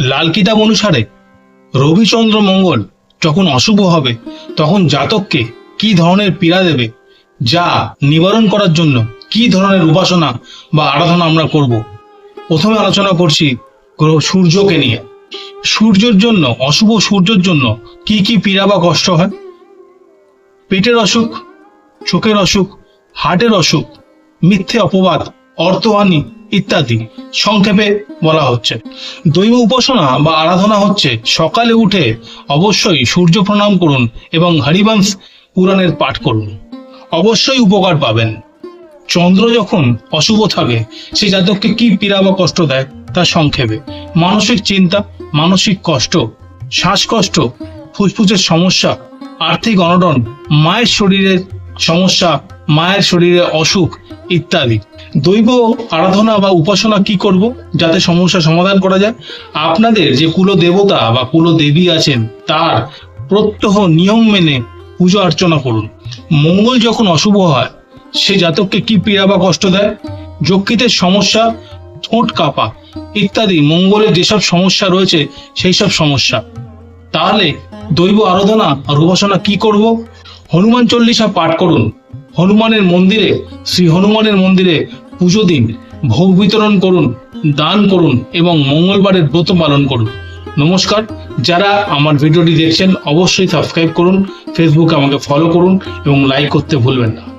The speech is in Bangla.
লাল কিতাব অনুসারে রবিচন্দ্র মঙ্গল যখন অশুভ হবে, তখন জাতককে কি ধরনের পীড়া দেবে? যা নিবারণ করার জন্য কি ধরনের উপাসনা বা আরাধনা আমরা করব? প্রথমে আলোচনা করছি গ্রহ সূর্যকে নিয়ে। সূর্যের জন্য, অশুভ সূর্যের জন্য কি কি পীড়া বা কষ্ট হয়? পেটের অসুখ, চোখের অসুখ, হার্টের অসুখ, মিথ্যে অপবাদ, অর্থহানি ইত্যাদি সংক্ষেপে বলা হচ্ছে। দৈব উপাসনা বা আরাধনা হচ্ছে সকালে উঠে অবশ্যই সূর্য প্রণাম করুন এবং হরিবংশ পুরাণের পাঠ করুন। অবশ্যই উপকার পাবেন। চন্দ্র যখন অশুভ থাকে, সে জাতককে কি পীড়া বা কষ্ট দেয় তা সংক্ষেপে। মানসিক চিন্তা, মানসিক কষ্ট, শ্বাসকষ্ট, ফুসফুসের সমস্যা, আর্থিক অনটন, মায়ের শরীরের সমস্যা, মায়ের শরীরে অসুখ ইত্যাদি। দৈব আরাধনা বা উপাসনা কি করব? যাতে সমস্যা সমাধান করা যায়। আপনাদের যে কুল দেবতা বা কুল দেবী আছেন, তার প্রত্যহ নিয়ম মেনে পুজো অর্চনা করুন। মঙ্গল যখন অশুভ হয়, সে জাতককে কি পীড়া বা কষ্ট দেয়? যকৃতের সমস্যা, ঠোঁট কাঁপা ইত্যাদি। মঙ্গলের যেসব সমস্যা রয়েছে সেই সব সমস্যা। তাহলে দৈব আরাধনা আর উপাসনা কি করব? হনুমান চল্লিশা পাঠ করুন। হনুমানের মন্দিরে, শ্রী হনুমানের মন্দিরে পুজো দিন। ভোগ বিতরণ করুন, দান করুন এবং মঙ্গলবারের ব্রত পালন করুন। নমস্কার। যারা আমার ভিডিওটি দেখছেন, অবশ্যই সাবস্ক্রাইব করুন ফেসবুকে আমাকে ফলো করুন এবং লাইক করতে ভুলবেন না।